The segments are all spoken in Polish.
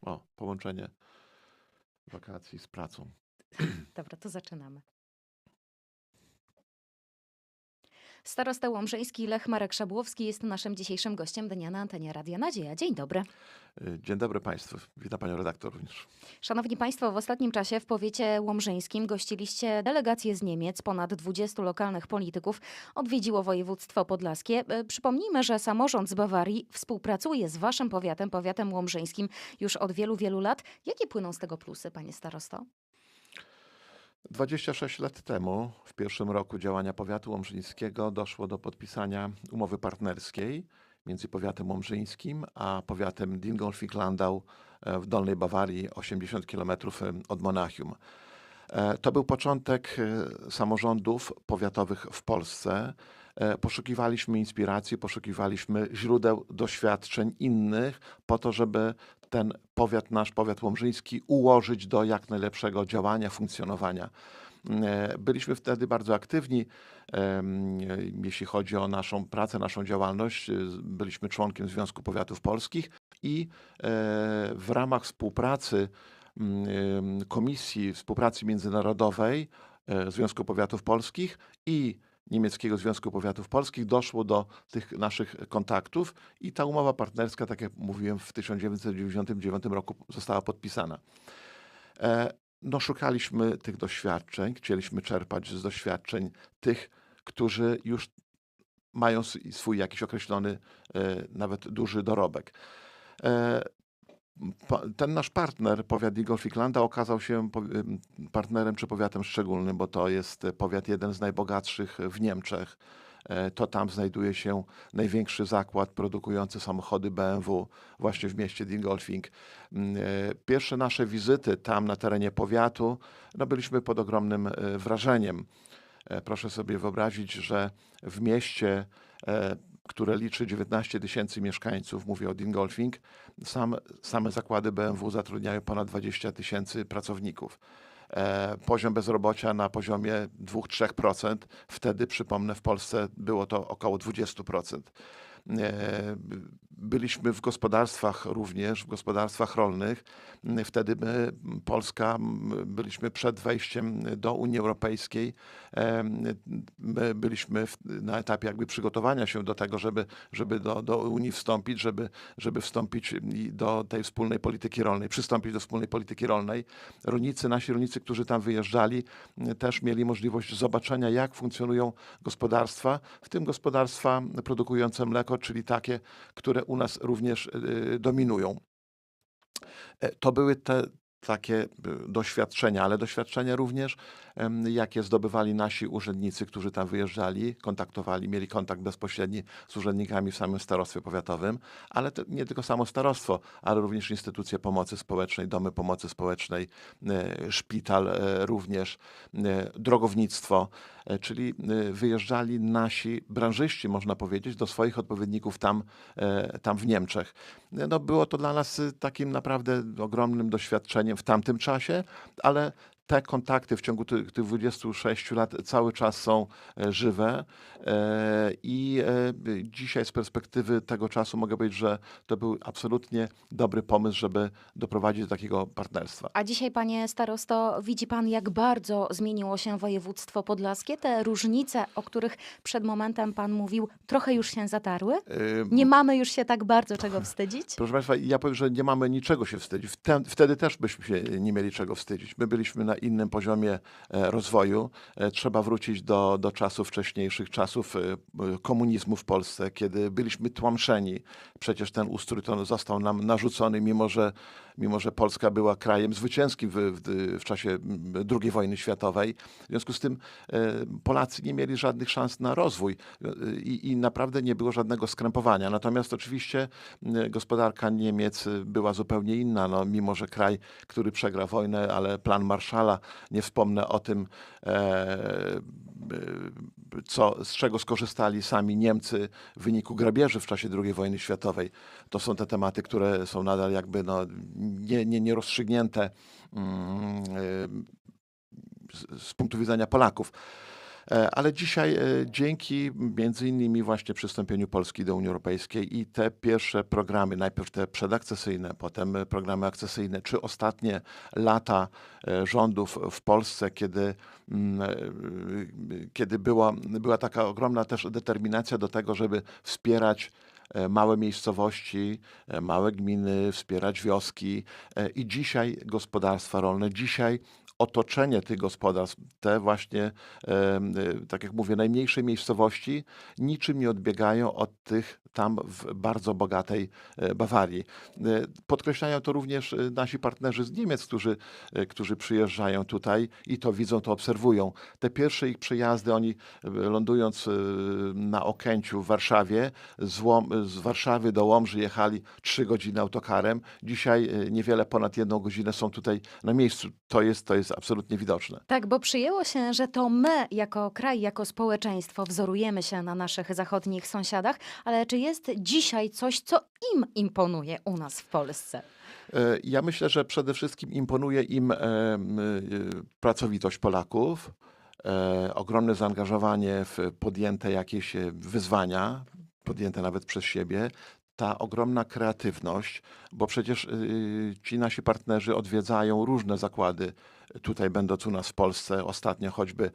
O, połączenie wakacji z pracą. Dobra, to zaczynamy. Starosta Łomżyński Lech Marek Szabłowski jest naszym dzisiejszym gościem dnia na antenie Radia Nadzieja. Dzień dobry. Y, Dzień dobry Państwu. Witam Panią redaktor również. Szanowni Państwo, w ostatnim czasie w powiecie łomżyńskim gościliście delegację z Niemiec. Ponad 20 lokalnych polityków odwiedziło województwo podlaskie. E, Przypomnijmy, że samorząd z Bawarii współpracuje z Waszym powiatem, powiatem łomżyńskim już od wielu, wielu lat. Jakie płyną z tego plusy, Panie Starosto? 26 lat temu, w pierwszym roku działania powiatu łomżyńskiego, doszło do podpisania umowy partnerskiej między powiatem łomżyńskim a powiatem Dingolfing-Landau e, w Dolnej Bawarii, 80 km od Monachium. E, To był początek e, samorządów powiatowych w Polsce. E, Poszukiwaliśmy inspiracji, poszukiwaliśmy źródeł doświadczeń innych, po to, żeby ten powiat, nasz powiat łomżyński, ułożyć do jak najlepszego działania, funkcjonowania. E, Byliśmy wtedy bardzo aktywni, jeśli chodzi o naszą pracę, naszą działalność. E, Byliśmy członkiem Związku Powiatów Polskich i e, w ramach współpracy mm, Komisji Współpracy Międzynarodowej Związku Powiatów Polskich i Niemieckiego Związku Powiatów Polskich doszło do tych naszych kontaktów i ta umowa partnerska, tak jak mówiłem, w 1999 roku została podpisana. E, No, szukaliśmy tych doświadczeń, chcieliśmy czerpać z doświadczeń tych, którzy już mają swój jakiś określony, e, nawet duży dorobek. Ten nasz partner, powiat Igolfiklanda, okazał się partnerem czy powiatem szczególnym, bo to jest e, powiat jeden z najbogatszych w Niemczech. E, To tam znajduje się największy zakład produkujący samochody BMW właśnie w mieście Dingolfing. Mm, e, Pierwsze nasze wizyty tam na terenie powiatu, no byliśmy pod ogromnym wrażeniem. Proszę sobie wyobrazić, że w mieście, które liczy 19 tysięcy mieszkańców, mówię o Dingolfing, sam, same zakłady BMW zatrudniają ponad 20 tysięcy pracowników. E, Poziom bezrobocia na poziomie 2-3%. Wtedy, przypomnę, w Polsce było to około 20%. E, Byliśmy w gospodarstwach również, w gospodarstwach rolnych. Wtedy my, Polska, byliśmy przed wejściem do Unii Europejskiej. My byliśmy na etapie jakby przygotowania się do tego, żeby, żeby do, do Unii wstąpić, żeby, żeby wstąpić do tej wspólnej polityki rolnej, przystąpić do wspólnej polityki rolnej. Rolnicy, nasi rolnicy, którzy tam wyjeżdżali, też mieli możliwość zobaczenia, jak funkcjonują gospodarstwa, w tym gospodarstwa produkujące mleko, czyli takie, które u nas również y, dominują. E, To były te takie doświadczenia, ale doświadczenia również, jakie zdobywali nasi urzędnicy, którzy tam wyjeżdżali, kontaktowali, mieli kontakt bezpośredni z urzędnikami w samym starostwie powiatowym, ale nie tylko samo starostwo, ale również instytucje pomocy społecznej, domy pomocy społecznej, e, szpital e, również, e, drogownictwo, czyli wyjeżdżali nasi branżyści, można powiedzieć, do swoich odpowiedników tam, tam w Niemczech. No, było to dla nas takim naprawdę ogromnym doświadczeniem w tamtym czasie, ale te kontakty w ciągu tych, tych 26 lat cały czas są e, żywe e, i e, dzisiaj z perspektywy tego czasu mogę powiedzieć, że to był absolutnie dobry pomysł, żeby doprowadzić do takiego partnerstwa. A dzisiaj, panie starosto, widzi pan, jak bardzo zmieniło się województwo podlaskie? Te różnice, o których przed momentem pan mówił, trochę już się zatarły? Nie mamy już się tak bardzo czego wstydzić? Proszę Państwa, ja powiem, że nie mamy niczego się wstydzić. Wte- Wtedy też byśmy się nie mieli czego wstydzić. My byliśmy na innym poziomie e, rozwoju. E, Trzeba wrócić do, do czasów wcześniejszych, czasów e, komunizmu w Polsce, kiedy byliśmy tłamszeni. Przecież ten ustrój to został nam narzucony, mimo że, mimo że Polska była krajem zwycięskim w, w, w czasie II wojny światowej. W związku z tym e, Polacy nie mieli żadnych szans na rozwój e, i, i naprawdę nie było żadnego skrępowania. Natomiast oczywiście gospodarka Niemiec y, była zupełnie inna, no, mimo że kraj, który przegra wojnę, ale plan Marszala, nie wspomnę o tym, e, co, z czego skorzystali sami Niemcy w wyniku grabieży w czasie II wojny światowej. To są te tematy, które są nadal jakby no, nie, nie, nierozstrzygnięte mm, y, z, punktu widzenia Polaków. E, Ale dzisiaj e, dzięki między innymi właśnie przystąpieniu Polski do Unii Europejskiej i te pierwsze programy, najpierw te przedakcesyjne, potem e, programy akcesyjne, czy ostatnie lata e, rządów w Polsce, kiedy, mm, e, kiedy była, była taka ogromna też determinacja do tego, żeby wspierać e, małe miejscowości, e, małe gminy, wspierać wioski e, i dzisiaj gospodarstwa rolne, dzisiaj otoczenie tych gospodarstw, te właśnie, y, tak jak mówię, najmniejsze miejscowości, niczym nie odbiegają od tych tam w bardzo bogatej e, Bawarii. E, Podkreślają to również e, nasi partnerzy z Niemiec, którzy, którzy przyjeżdżają tutaj i to widzą, to obserwują. Te pierwsze ich przyjazdy, oni lądując na Okęciu w Warszawie, z, Łom, z Warszawy do Łomży jechali trzy godziny autokarem. Dzisiaj niewiele ponad jedną godzinę są tutaj na miejscu. To jest, to jest absolutnie widoczne. Tak, bo przyjęło się, że to my jako kraj, jako społeczeństwo wzorujemy się na naszych zachodnich sąsiadach, ale czy jest dzisiaj coś, co im imponuje u nas w Polsce? E, Ja myślę, że przede wszystkim imponuje im em, y, pracowitość Polaków, e, ogromne zaangażowanie w podjęte jakieś e, wyzwania, podjęte nawet przez siebie, ta ogromna kreatywność, bo przecież ci nasi partnerzy odwiedzają różne zakłady. Tutaj będąc u nas w Polsce, ostatnio choćby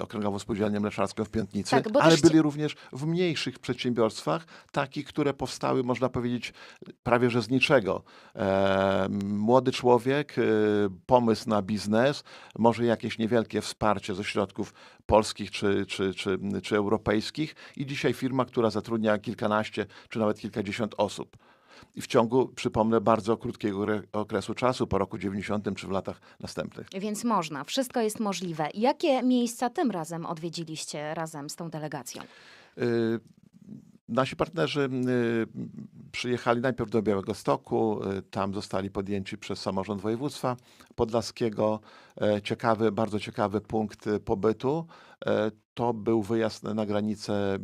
Okręgową Spółdzielnię Mleczarską w Piętnicy, Tak, ale ci- byli również w mniejszych przedsiębiorstwach, takich, które powstały, można powiedzieć, prawie że z niczego. E, młody człowiek, e, pomysł na biznes, może jakieś niewielkie wsparcie ze środków polskich czy, czy, czy, czy europejskich i dzisiaj firma, która zatrudnia kilkanaście czy nawet kilkadziesiąt osób. I w ciągu, przypomnę, bardzo krótkiego re- okresu czasu, po roku 90 czy w latach następnych. Więc można, wszystko jest możliwe. Jakie miejsca tym razem odwiedziliście razem z tą delegacją? Y, Nasi partnerzy y, przyjechali najpierw do Białegostoku, y, tam zostali podjęci przez samorząd województwa podlaskiego. E, Ciekawy, bardzo ciekawy punkt y, pobytu e, to był wyjazd na granicę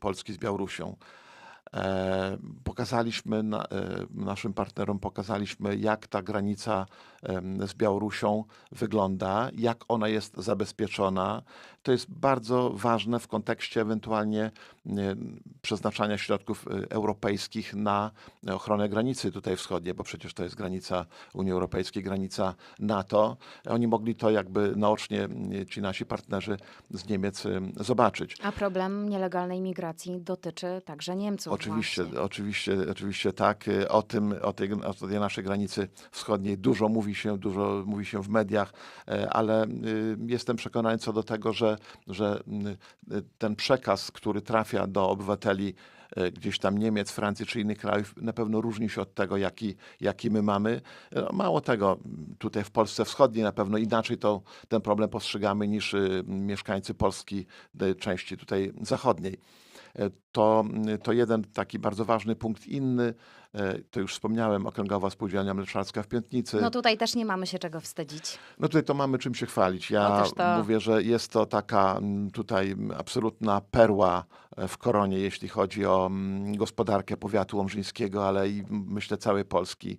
Polski z Białorusią. E, Pokazaliśmy e, naszym partnerom, pokazaliśmy jak ta granica z Białorusią wygląda, jak ona jest zabezpieczona. To jest bardzo ważne w kontekście ewentualnie nie, przeznaczania środków y, europejskich na ochronę granicy tutaj wschodniej, bo przecież to jest granica Unii Europejskiej, granica NATO. Oni mogli to jakby naocznie y, ci nasi partnerzy z Niemiec y, zobaczyć. A problem nielegalnej migracji dotyczy także Niemców. Oczywiście, właśnie. oczywiście, oczywiście tak. O tym, o tej, o tej naszej granicy wschodniej dużo mówi się, dużo mówi się w mediach, ale jestem przekonany co do tego, że, że y, ten przekaz, który trafia do obywateli e, gdzieś tam Niemiec, Francji czy innych krajów, na pewno różni się od tego, jaki, jaki my mamy. E, Mało tego, tutaj w Polsce Wschodniej na pewno inaczej to, ten problem postrzegamy niż y, mieszkańcy Polski, y, części tutaj zachodniej. To, to jeden taki bardzo ważny punkt. Inny, e, to już wspomniałem, Okręgowa Spółdzielnia Mleczarska w Piętnicy. No tutaj też nie mamy się czego wstydzić. No tutaj to mamy czym się chwalić. Ja Otóż to. mówię, że jest to taka mm, tutaj absolutna perła e, w koronie, jeśli chodzi o mm, gospodarkę powiatu łomżyńskiego, ale i myślę całej Polski.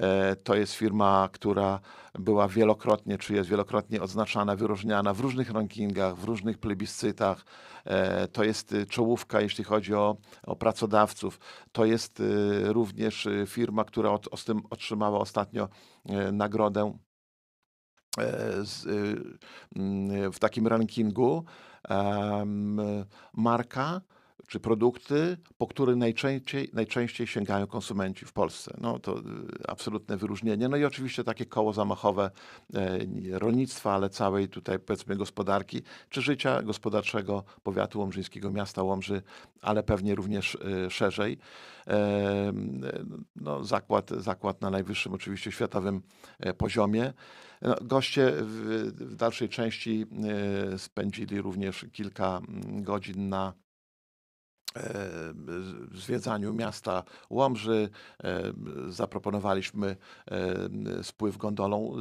E, To jest firma, która była wielokrotnie, czy jest wielokrotnie odznaczana, wyróżniana w różnych rankingach, w różnych plebiscytach. E, To jest y, czołówka, jeśli chodzi o, o pracodawców. To jest y, również y, firma, która od, os- tym otrzymała ostatnio e, nagrodę z, w takim rankingu marka czy produkty, po które najczęściej, najczęściej sięgają konsumenci w Polsce. No to y, absolutne wyróżnienie. No i oczywiście takie koło zamachowe e, rolnictwa, ale całej tutaj powiedzmy gospodarki, czy życia gospodarczego powiatu łomżyńskiego, miasta Łomży, ale pewnie również y, szerzej. Em, No, zakład, zakład na najwyższym oczywiście światowym e, poziomie. No, goście w, w dalszej części e, spędzili również kilka mm, godzin na e, zwiedzaniu miasta Łomży. E, Zaproponowaliśmy e, spływ gondolą e,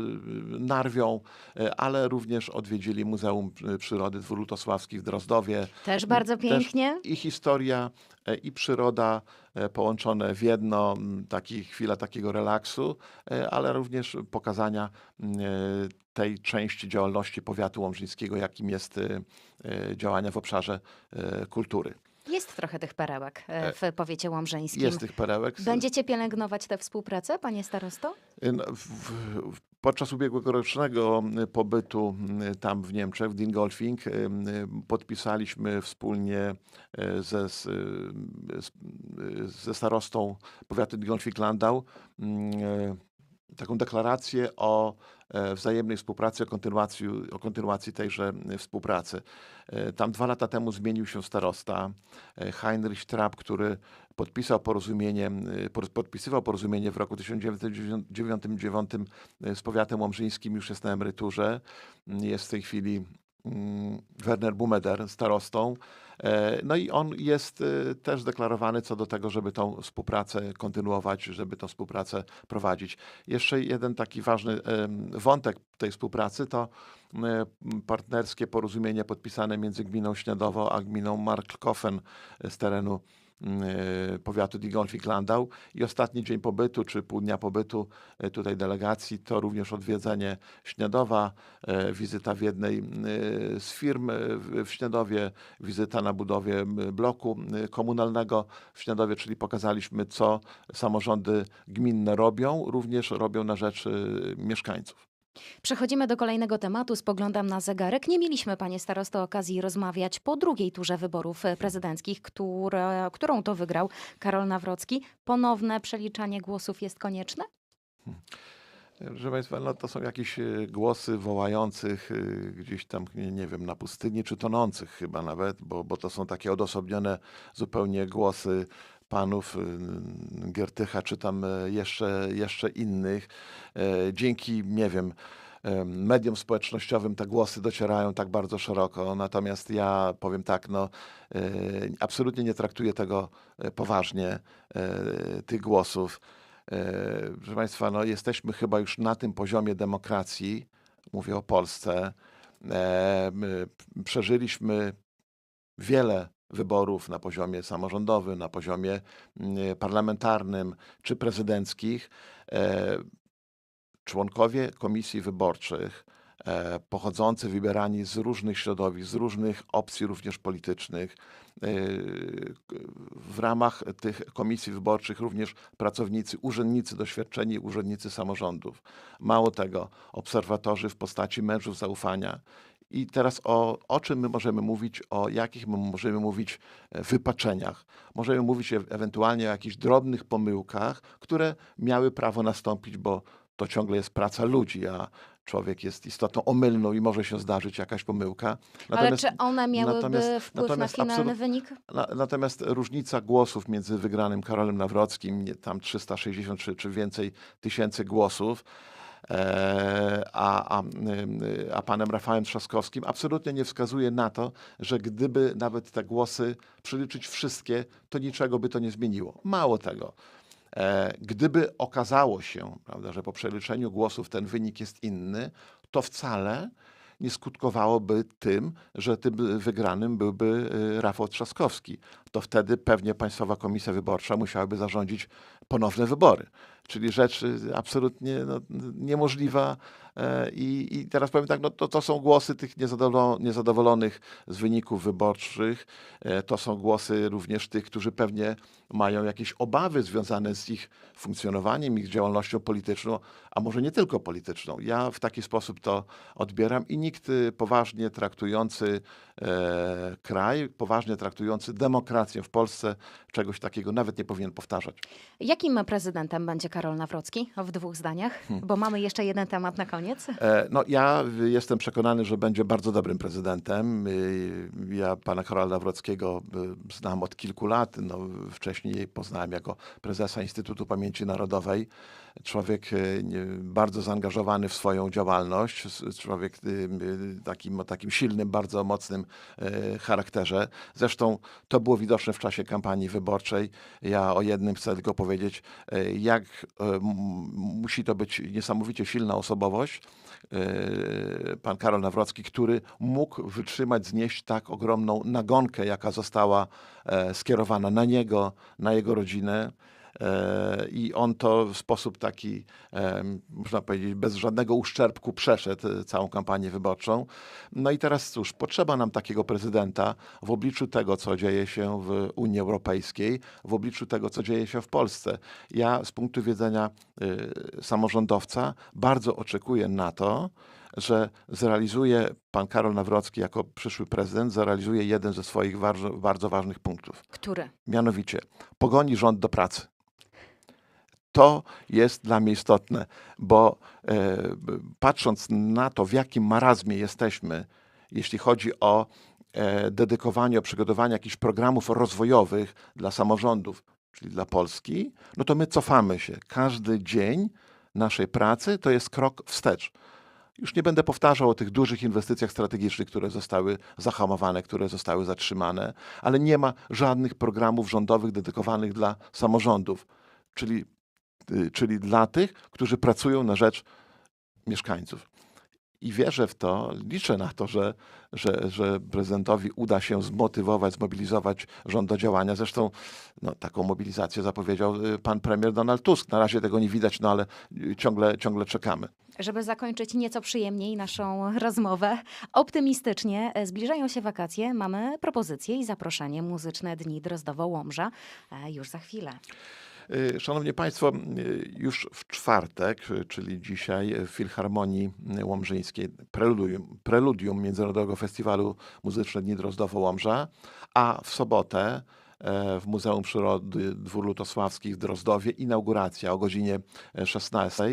Narwią, e, ale również odwiedzili Muzeum Przyrody Dwór w Drozdowie. Też bardzo Też pięknie. I historia, e, i przyroda e, połączone w jedno, taki, chwila takiego relaksu, e, ale również pokazania e, tej części działalności powiatu łomżyńskiego, jakim jest e, e, działania w obszarze e, kultury. Jest trochę tych perełek e, w powiecie łomżyńskim. Jest tych perełek. Będziecie pielęgnować tę współpracę, panie starosto? No, w- w- Podczas ubiegłorocznego pobytu tam w Niemczech, w Dingolfing, podpisaliśmy wspólnie e, ze, ze starostą powiatu Dingolfing-Landau e, taką deklarację o e, wzajemnej współpracy, o kontynuacji, o kontynuacji tejże współpracy. E, Tam dwa lata temu zmienił się starosta e, Heinrich Trapp, który podpisał porozumienie, e, por- podpisywał porozumienie w roku 1999 z powiatem łomżyńskim, już jest na emeryturze. Jest w tej chwili Werner Bumeder starostą. E, No i on jest e, też deklarowany co do tego, żeby tą współpracę kontynuować, żeby tą współpracę prowadzić. Jeszcze jeden taki ważny wątek tej współpracy to e, partnerskie porozumienie podpisane między gminą Śniadowo a gminą Markkofen z terenu mm, powiatu Digolfik-Landau i ostatni dzień pobytu, czy pół dnia pobytu e, tutaj delegacji, to również odwiedzenie Śniadowa, e, wizyta w jednej z firm w Śniadowie, wizyta na budowie bloku komunalnego w Śniadowie, czyli pokazaliśmy, co samorządy gminne robią, również robią na rzecz mieszkańców. Przechodzimy do kolejnego tematu. Spoglądam na zegarek. Nie mieliśmy, panie starosto, okazji rozmawiać po drugiej turze wyborów e, prezydenckich, która, którą to wygrał Karol Nawrocki. Ponowne przeliczanie głosów jest konieczne? Proszę Państwa, no to są jakieś e, głosy wołających e, gdzieś tam, nie wiem, na pustyni, czy tonących chyba nawet, bo, bo to są takie odosobnione zupełnie głosy panów e, Giertycha, czy tam e, jeszcze, jeszcze innych. E, Dzięki, nie wiem, em, mediom społecznościowym te głosy docierają tak bardzo szeroko. Natomiast ja powiem tak, no, e, absolutnie nie traktuję tego e, poważnie, e, tych głosów. E, Proszę Państwa, no jesteśmy chyba już na tym poziomie demokracji, mówię o Polsce. E, Przeżyliśmy wiele wyborów na poziomie samorządowym, na poziomie mm, parlamentarnym czy prezydenckich. E, Członkowie komisji wyborczych, e, pochodzący, wybierani z różnych środowisk, z różnych opcji również politycznych, e, w ramach tych komisji wyborczych również pracownicy, urzędnicy doświadczeni, urzędnicy samorządów. Mało tego, obserwatorzy w postaci mężów zaufania. I teraz o, o czym my możemy mówić, o jakich my możemy mówić e, wypaczeniach. Możemy mówić ewentualnie o jakichś drobnych pomyłkach, które miały prawo nastąpić, bo to ciągle jest praca ludzi, a człowiek jest istotą omylną i może się zdarzyć jakaś pomyłka. Ale czy one miałyby natomiast- wpływ natomiast na finalny wynik? na, natomiast różnica głosów między wygranym Karolem Nawrockim, tam 360 czy, czy więcej tysięcy głosów, a, a, y, a panem Rafałem Trzaskowskim absolutnie nie wskazuje na to, że gdyby nawet te głosy przeliczyć wszystkie, to niczego by to nie zmieniło. Mało tego. E, Gdyby okazało się, prawda, że po przeliczeniu głosów ten wynik jest inny, to wcale nie skutkowałoby tym, że tym wygranym byłby Rafał Trzaskowski. To wtedy pewnie Państwowa Komisja Wyborcza musiałaby zarządzić ponowne wybory. Czyli rzecz y, absolutnie no, niemożliwa. E, I, I teraz powiem tak, no to, to są głosy tych niezadowolo- niezadowolonych z wyników wyborczych. E, To są głosy również tych, którzy pewnie mają jakieś obawy związane z ich funkcjonowaniem, ich działalnością polityczną, a może nie tylko polityczną. Ja w taki sposób to odbieram i nikt y, poważnie traktujący e, kraj, poważnie traktujący demokrację w Polsce czegoś takiego nawet nie powinien powtarzać. Jakim prezydentem będzie Karol Nawrocki? W dwóch zdaniach, bo mamy jeszcze jeden temat na koniec. E, No, ja jestem przekonany, że będzie bardzo dobrym prezydentem. Y, Ja pana Karola Nawrockiego y, znam od kilku lat. No, wcześniej poznałem jako prezesa Instytutu Pamięci Narodowej. Człowiek y, bardzo zaangażowany w swoją działalność, człowiek takim, o takim silnym, bardzo mocnym charakterze. Zresztą to było widoczne w czasie kampanii wyborczej. Ja o jednym chcę tylko powiedzieć, jak musi to być niesamowicie silna osobowość, e, pan Karol Nawrocki, który mógł wytrzymać, znieść tak ogromną nagonkę, jaka została e, skierowana na niego, na jego rodzinę. E, I on to w sposób taki, em, można powiedzieć, bez żadnego uszczerbku przeszedł e, całą kampanię wyborczą. No i teraz cóż, potrzeba nam takiego prezydenta w obliczu tego, co dzieje się w Unii Europejskiej, w obliczu tego, co dzieje się w Polsce. Ja z punktu widzenia samorządowca bardzo oczekuję na to, że zrealizuje pan Karol Nawrocki jako przyszły prezydent, zrealizuje jeden ze swoich bardzo, bardzo ważnych punktów. Który? Mianowicie pogoni rząd do pracy. To jest dla mnie istotne, bo e, patrząc na to, w jakim marazmie jesteśmy, jeśli chodzi o e, dedykowanie, o przygotowanie jakichś programów rozwojowych dla samorządów, czyli dla Polski, no to my cofamy się. Każdy dzień naszej pracy to jest krok wstecz. Już nie będę powtarzał o tych dużych inwestycjach strategicznych, które zostały zahamowane, które zostały zatrzymane, ale nie ma żadnych programów rządowych dedykowanych dla samorządów, czyli, czyli dla tych, którzy pracują na rzecz mieszkańców. I wierzę w to, liczę na to, że, że, że prezydentowi uda się zmotywować, zmobilizować rząd do działania. Zresztą no, taką mobilizację zapowiedział y, pan premier Donald Tusk. Na razie tego nie widać, no ale y, ciągle, ciągle czekamy. Żeby zakończyć nieco przyjemniej naszą rozmowę, optymistycznie e, zbliżają się wakacje. Mamy propozycję i zaproszenie Muzyczne Dni Drozdowo-Łomża e, już za chwilę. Y, Szanowni Państwo, y, już w czwartek, y, czyli dzisiaj w Filharmonii Łomżyńskiej, preludium, preludium Międzynarodowego Festiwalu Muzyczne Dni Drozdowo-Łomża, a w sobotę e, w Muzeum Przyrody Dwór Lutosławskich w Drozdowie inauguracja o godzinie 16.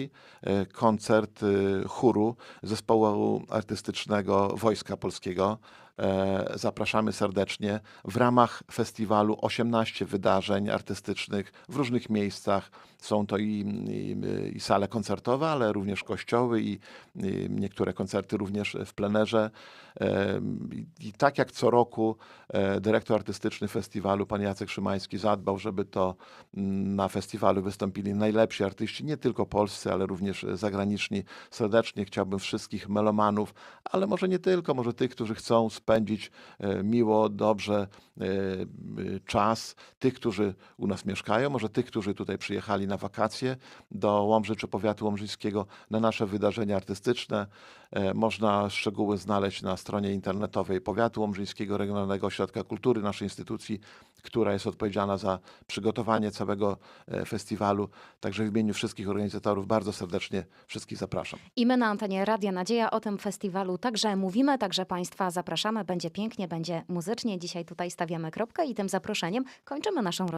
e, Koncert y, chóru Zespołu Artystycznego Wojska Polskiego. E, Zapraszamy serdecznie. W ramach festiwalu 18 wydarzeń artystycznych w różnych miejscach. Są to i, i, i sale koncertowe, ale również kościoły i, i niektóre koncerty również w plenerze. E, I, tak jak co roku e, dyrektor artystyczny festiwalu, pan Jacek Szymański, zadbał, żeby to mm, na festiwalu wystąpili najlepsi artyści, nie tylko polscy, ale również zagraniczni. Serdecznie chciałbym wszystkich melomanów, ale może nie tylko, może tych, którzy chcą spędzić e, miło, dobrze e, e, czas, tych, którzy u nas mieszkają, może tych, którzy tutaj przyjechali na wakacje do Łomży czy powiatu łomżyńskiego na nasze wydarzenia artystyczne. Można szczegóły znaleźć na stronie internetowej Powiatu Łomżyńskiego Regionalnego Ośrodka Kultury, naszej instytucji, która jest odpowiedzialna za przygotowanie całego e, festiwalu. Także w imieniu wszystkich organizatorów bardzo serdecznie wszystkich zapraszam. I my na antenie Radia Nadzieja o tym festiwalu także mówimy, także Państwa zapraszamy. Będzie pięknie, będzie muzycznie. Dzisiaj tutaj stawiamy kropkę i tym zaproszeniem kończymy naszą